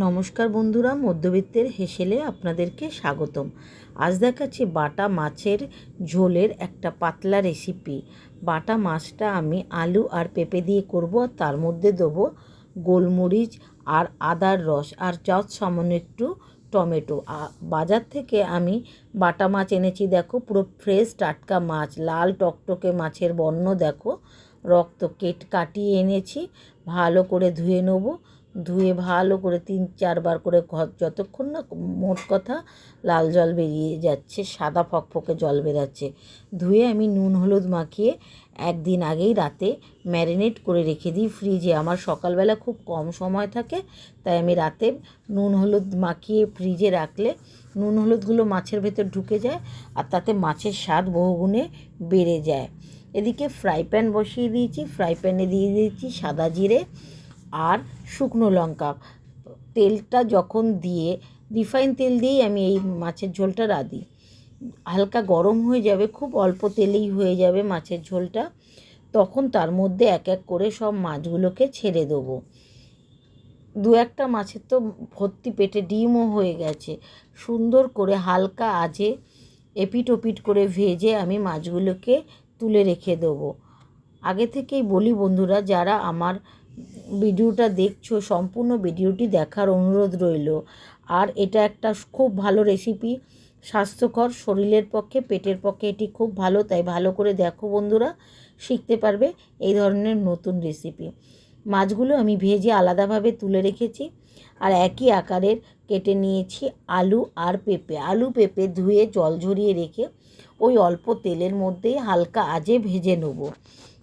নমস্কার বন্ধুরা, মধ্যবিত্তের হেসেলে আপনাদেরকে স্বাগতম। আজ দেখাচ্ছি বাটা মাছের ঝোলের একটা পাতলা রেসিপি বাটা মাছটা আমি আলু আর পেঁপে দিয়ে করব তার মধ্যে দেবো গোলমরিচ আর আদার রস, আর যত সামান্য একটু টমেটো। বাজার থেকে আমি বাটা মাছ এনেছি, দেখো, পুরো ফ্রেশ টাটকা মাছ, লাল টকটকে মাছের বর্ণ, দেখো, রক্ত কেট কাটিয়ে এনেছি, ভালো করে ধুয়ে নেব। ধুয়ে ভালো করে তিন চারবার করে ঘর, যতক্ষণ না মোট কথা লাল জল বেরিয়ে যাচ্ছে, সাদা ফকফকে জল বেরাচ্ছে, ধুয়ে আমি নুন হলুদ মাখিয়ে একদিন আগেই রাতে ম্যারিনেট করে রেখে দিই ফ্রিজে। আমার সকালবেলা খুব কম সময় থাকে, তাই আমি রাতে নুন হলুদ মাখিয়ে ফ্রিজে রাখলে নুন হলুদগুলো মাছের ভেতর ঢুকে যায় আর তাতে মাছের স্বাদ বহুগুণে বেড়ে যায়। এদিকে ফ্রাই প্যান বসিয়ে দিয়েছি, ফ্রাই প্যানে দিয়ে দিয়েছি সাদা জিরে আর শুকনো লঙ্কা। তেলটা যখন দিয়ে রিফাইন তেল দিয়েই আমি এই মাছের ঝোলটা রাঁধি। হালকা গরম হয়ে যাবে, খুব অল্প তেলেই হয়ে যাবে মাছের ঝোলটা। তখন তার মধ্যে এক এক করে সব মাছগুলোকে ছেড়ে দেবো। দু একটা মাছের তো ভর্তি পেটে ডিমও হয়ে গেছে। সুন্দর করে হালকা আজে, এপিট ওপিট করে ভেজে আমি মাছগুলোকে তুলে রেখে দেবো। আগে থেকেই বলি বন্ধুরা, যারা আমার ভিডিওটা দেখছ, সম্পূর্ণ ভিডিওটি দেখার অনুরোধ রইল। আর এটা একটা খুব ভালো রেসিপি স্বাস্থ্যকর, শরীরের পক্ষে, পেটের পক্ষে এটি খুব ভালো, তাই ভালো করে দেখো বন্ধুরা, শিখতে পারবে এই ধরনের নতুন রেসিপি মাছগুলো আমি ভেজে আলাদাভাবে তুলে রেখেছি, আর একই আকারের কেটে নিয়েছি আলু আর পেঁপে। আলু, পেঁপে ধুয়ে জল ঝরিয়ে রেখে ওই অল্প তেলের মধ্যেই হালকা আজে ভেজে নেব।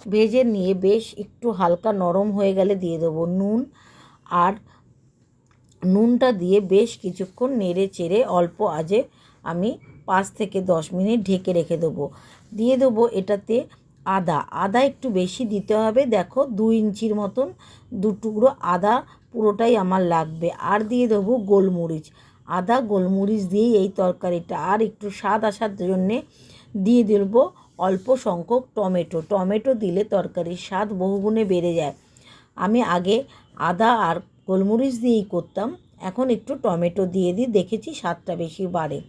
ভেজে নিয়ে বেশ একটু হালকা নরম হয়ে গেলে দিয়ে দেবো নুন আর নুনটা দিয়ে বেশ কিছুক্ষণ নেড়ে চেড়ে অল্প আজে আমি পাঁচ থেকে দশ মিনিট ঢেকে রেখে দেবো। দিয়ে দেবো এটাতে আদা। আদা একটু বেশি দিতে হবে। দেখো দু ইঞ্চির মতন দু টুকরো আদা পুরোটাই আমার লাগবে। আর দিয়ে দেবো গোলমরিচ। আদা, গোলমরিচ দিয়েই এই তরকারিটা। আর একটু স্বাদ আসার জন্যে দিয়ে দেবো অল্প সংখ্যক টমেটো। টমেটো দিলে তরকারির স্বাদ বহুগুণে বেড়ে যায়। আমি আগে আদা আর গোলমরিচ দিয়েই করতাম। এখন একটু টমেটো দিয়ে দিই, দেখেছি স্বাদটা বেশি বাড়ে।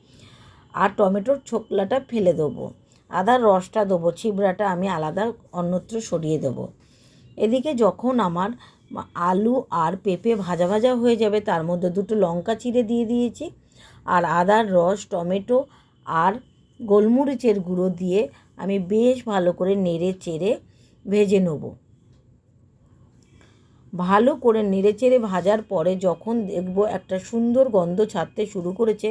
আর টমেটোর ছোকলাটা ফেলে দেবো। আদার রসটা দেবো, ছিবড়াটা আমি আলাদা অন্যত্র সরিয়ে দেবো। এদিকে যখন আমার আলু আর পেঁপে ভাজা ভাজা হয়ে যাবে। তার মধ্যে দুটো লঙ্কা চিড়ে দিয়ে দিয়েছি আর আদার রস, টমেটো আর গোলমরিচের গুঁড়ো দিয়ে আমি বেশ ভালো করে নেড়ে চেড়ে ভেজে নেব। ভালো করে নেড়ে চেড়ে ভাজার পরে যখন দেখব একটা সুন্দর গন্ধ ছাড়তে শুরু করেছে,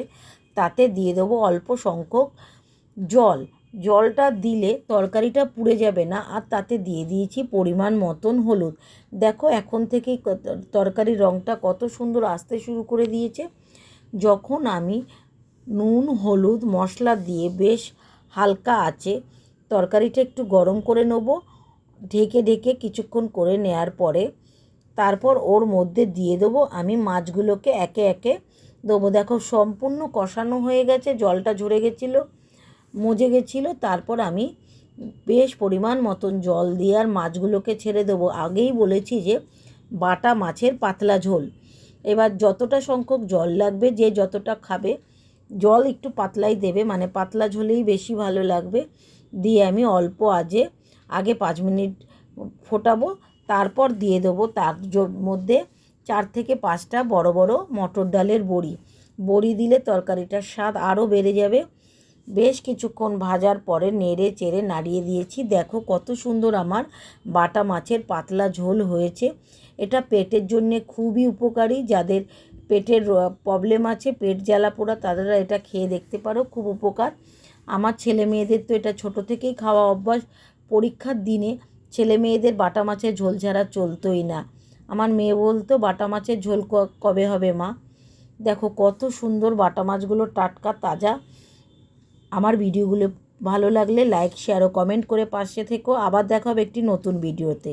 তাতে দিয়ে দেবো অল্প সংখ্যক জল। জলটা দিলে তরকারিটা পুড়ে যাবে না, আর তাতে দিয়ে দিয়েছি পরিমাণ মতন হলুদ। দেখো এখন থেকেই তরকারির রঙটা কত সুন্দর আসতে শুরু করে দিয়েছে। যখন আমি নুন, হলুদ, মশলা দিয়ে বেশ হালকা আছে তরকারিটা একটু গরম করে নেব, ঢেকে ঢেকে কিছুক্ষণ করে নেয়ার পরে তারপর ওর মধ্যে দিয়ে দেবো আমি মাছগুলোকে একে একে। দেবো দেখো সম্পূর্ণ কষানো হয়ে গেছে, জলটা ঝরে গেছিল। মজে গেছিল, তারপর আমি বেশ পরিমাণ মতন জল দিয়ে আর মাছগুলোকে ছেড়ে দেবো। আগেই বলেছি যে, বাটা মাছের পাতলা ঝোল। এবার যতটা সংখ্যক জল লাগবে, যে যতটা খাবে, জল একটু পাতলাই দেবে মানে পাতলা ঝোলেই বেশি ভালো লাগবে। দিয়ে আমি অল্প আজে, আগে পাঁচ মিনিট ফোটাবো, তারপর দিয়ে দেবো তার মধ্যে চার থেকে পাঁচটা বড় বড় মটর ডালের বড়ি। বড়ি দিলে তরকারিটার স্বাদ আরও বেড়ে যাবে। বেশ কিছুক্ষণ ভাজার পরে নেড়ে চেড়ে নাড়িয়ে দিয়েছি। দেখো কত সুন্দর আমার বাটা মাছের পাতলা ঝোল হয়েছে। এটা পেটের জন্যে খুবই উপকারী। যাদের পেটের প্রবলেম আছে, পেট জ্বালা পোড়া, তারা এটা খেয়ে দেখতে পারো, খুব উপকার। আমার ছেলে মেয়েদের তো এটা ছোট থেকেই খাওয়া অভ্যাস। পরীক্ষার দিনে ছেলে মেয়েদের বাটা মাছের ঝোল ছাড়া চলতোই না। আমার মেয়ে বলতো, বাটা মাছের ঝোল কবে হবে মা? দেখো কত সুন্দর বাটা মাছগুলো টাটকা, তাজা। আমার ভিডিওগুলো ভালো লাগলে লাইক শেয়ার ও কমেন্ট করে পাশে থেকো। আবার দেখা হবে একটি নতুন ভিডিওতে।